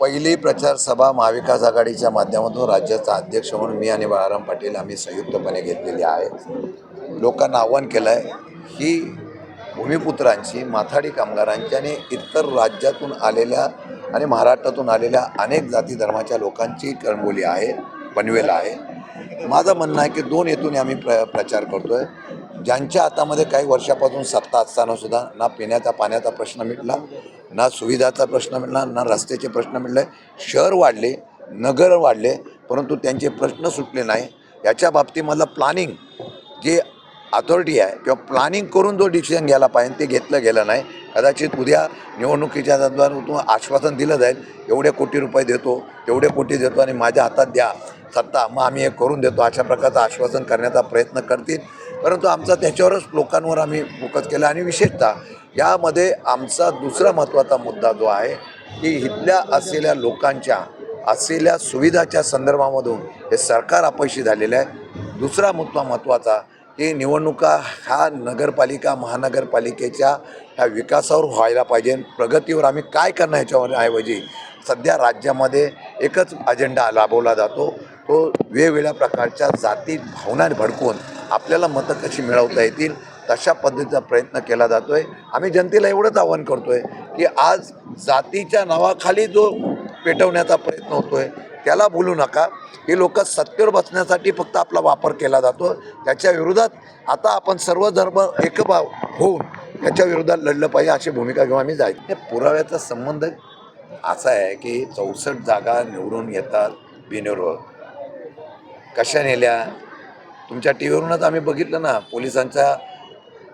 पहिली प्रचार सभा महाविकास आघाडीच्या माध्यमातून राज्याचा अध्यक्ष म्हणून मी आणि बाळाराम पाटील आम्ही संयुक्तपणे घेतलेली आहे. लोकांना आव्हान केलं आहे ही भूमिपुत्रांची माथाडी कामगारांची आणि इतर राज्यातून आलेल्या आणि महाराष्ट्रातून आलेल्या अनेक जाती धर्माच्या लोकांची कळंबोली आहे पनवेल आहे. माझं म्हणणं आहे की दोन हेतूने आम्ही प्र प्रचार करतो आहे ज्यांच्या हातामध्ये काही वर्षापासून सत्ता असतानासुद्धा ना पिण्याचा पाण्याचा प्रश्न मिटला ना सुविधाचा प्रश्न मिळला ना रस्त्याचे प्रश्न मिळले. शहर वाढले नगर वाढले परंतु त्यांचे प्रश्न सुटले नाही. याच्या बाबतीमधलं प्लॅनिंग जे अथॉरिटी आहे किंवा प्लॅनिंग करून जो डिसिजन घ्यायला पाहिजे ते घेतलं गेलं नाही. कदाचित उद्या निवडणुकीच्या तुम्हाला आश्वासन दिलं जाईल एवढे कोटी रुपये देतो एवढे कोटी देतो आणि माझ्या हातात द्या सत्ता मग आम्ही हे करून देतो अशा प्रकारचं आश्वासन करण्याचा प्रयत्न करतील. परंतु आमचा त्याच्यावरच लोकांवर आम्ही फोकस केला आणि विशेषतः यामध्ये आमचा दुसरा महत्त्वाचा मुद्दा जो आहे की इथल्या असलेल्या लोकांच्या असलेल्या सुविधाच्या संदर्भामधून हे सरकार अपयशी झालेलं आहे. दुसरा मुद्दा महत्त्वाचा की निवडणुका ह्या नगरपालिका महानगरपालिकेच्या ह्या विकासावर व्हायला पाहिजे. प्रगतीवर आम्ही काय करणं ह्याच्यावर ऐवजी सध्या राज्यामध्ये एकच अजेंडा राबवला जातो. तो वेगवेगळ्या प्रकारच्या जाती भावना भडकून आपल्याला मतं कशी मिळवता येतील तशा पद्धतीचा प्रयत्न केला जातो आहे आम्ही जनतेला एवढंच आवाहन करतो आहे की आज जातीच्या नावाखाली जो पेटवण्याचा प्रयत्न होतो आहे त्याला बोलू नका. हे लोक सत्तेवर बसण्यासाठी फक्त आपला वापर केला जातो. त्याच्या विरोधात आता आपण सर्व धर्म एकभाव होऊन त्याच्या विरोधात लढलं पाहिजे अशी भूमिका घेऊन आम्ही जायचं हे पुराव्याचा संबंध असा आहे की चौसष्ट जागा निवडून येतात बिनविरोध. कशा नेल्या? तुमच्या टी व्हीवरूनच आम्ही बघितलं ना पोलिसांच्या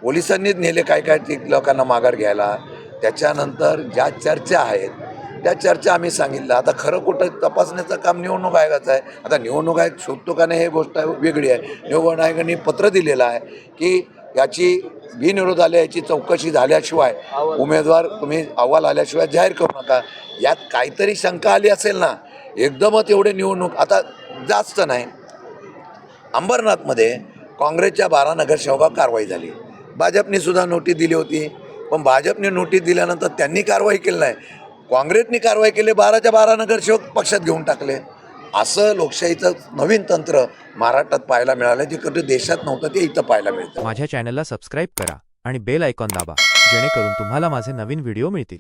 पोलिसांनीच नेले काय काय ते लोकांना माघार घ्यायला. त्याच्यानंतर ज्या चर्चा आहेत त्या चर्चा आम्ही सांगितलं आता खरं कुठं तपासण्याचं काम निवडणूक आयोगाचं आहे. आता निवडणूक आयोग शोधतो का नाही हे गोष्ट वेगळी आहे. निवडणूक आयोगाने पत्र दिलेलं आहे की याची बिनविरोध आल्या याची चौकशी झाल्याशिवाय उमेदवार तुम्ही अहवाल आल्याशिवाय जाहीर करू नका. यात काहीतरी शंका आली असेल ना एकदमच एवढे निवडणूक आता जास्त नाही. अंबरनाथमध्ये काँग्रेसच्या बारा नगरसेवकावर कारवाई झाली. भाजपने सुद्धा नोटीस दिली होती. पण भाजपने नोटीस दिल्यानंतर त्यांनी कारवाई केली नाही. काँग्रेसने कारवाई केली बाराच्या बारा नगरसेवक पक्षात घेऊन टाकले. असं लोकशाहीचं नवीन तंत्र महाराष्ट्रात पाहायला मिळालं जे कधी देशात नव्हतं ते इथं पाहायला मिळतं. माझ्या चॅनलला सबस्क्राईब करा आणि बेल आयकॉन दाबा जेणेकरून तुम्हाला माझे नवीन व्हिडिओ मिळतील.